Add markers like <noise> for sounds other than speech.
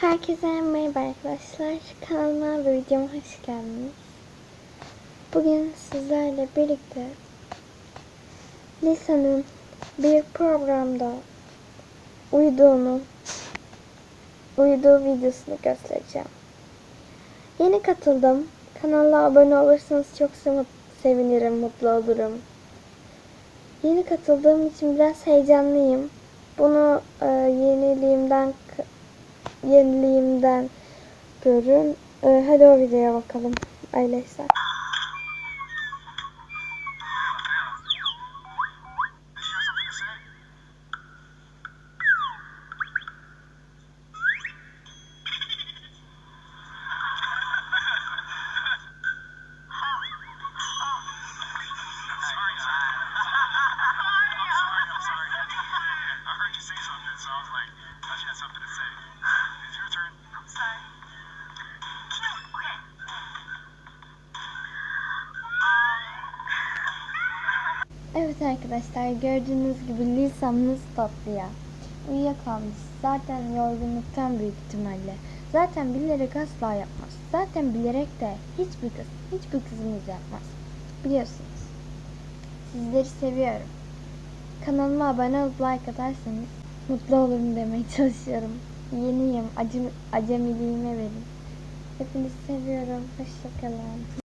Herkese merhaba arkadaşlar. Kanalıma ve videoma hoş geldiniz. Bugün sizlerle birlikte Lisa'nın bir programda uyuduğunu, uyuduğu videosunu göstereceğim. Yeni katıldım. Kanala abone olursanız çok se- sevinirim, mutlu olurum. Yeni katıldığım için biraz heyecanlıyım. Bunu e, yeniliğimden yeniliğimden görün. E, hadi o videoya bakalım. Öyleyse. Did you have something to say? Evet arkadaşlar gördüğünüz gibi Lisa'mız tatlı ya. Uyuyakalmış. Zaten yorgunluktan büyük ihtimalle. Zaten bilerek asla yapmaz. Zaten bilerek de hiçbir kız, hiçbir kızımız yapmaz. Biliyorsunuz. Sizleri seviyorum. Kanalıma abone olup like atarsanız mutlu olurum demeye <laughs> çalışıyorum. Yeniyim. Acem, acemiliğime verin. Hepinizi seviyorum. Hoşçakalın.